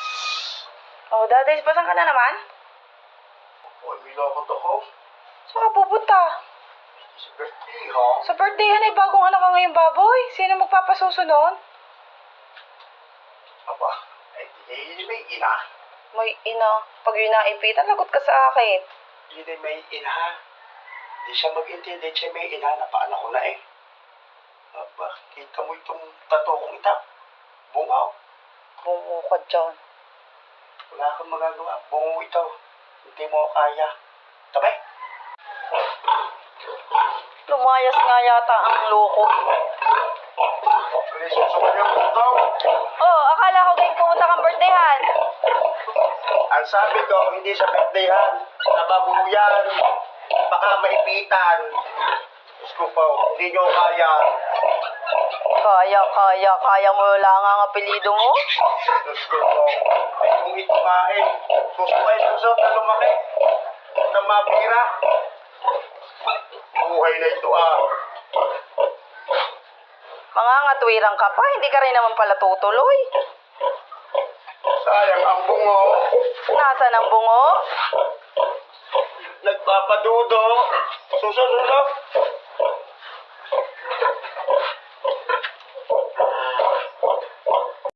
Yes. Oh, Daday, pasan ka na naman? Uy, may lakad ako. Saan ka pupunta? Sa birthday, ha? Sa birthday ay bagong anak ka ngayon, baboy. Sino magpapasusunod? Aba, ay di may ina. May ina. Pag yun naipitan, lagot ka sa akin. Hindi may ina. Di siya mag-intindi siya may ina. Napaanak ko na eh. Aba, kita mo itong tato kong ita. Bungaw. Bungo ka dyan. Wala kang magagawa. Bungo ito. Hindi mo kaya. Tabay. Lumayas nga yata ang loko. Bilis mo sa kanyang bungaw. Oh, akala ko ganyan pumunta kang birthdayhan. Ang sabi ko, hindi sa birthdayhan. Sa babuyan. Baka maipitan. Diyos ko po, hindi nyo kaya. Kaya, kaya, kaya mo lang ang apelido mo? Diyos ko po. Ay nga eh. Susukay susot na lumaki. Na mapira. Buhay na ito ah. Mga ngatwirang ka pa, hindi ka rin naman pala tutuloy. Sayang ang bungo. Nasaan ang bungo? Nagpapadudo. Suso, suso.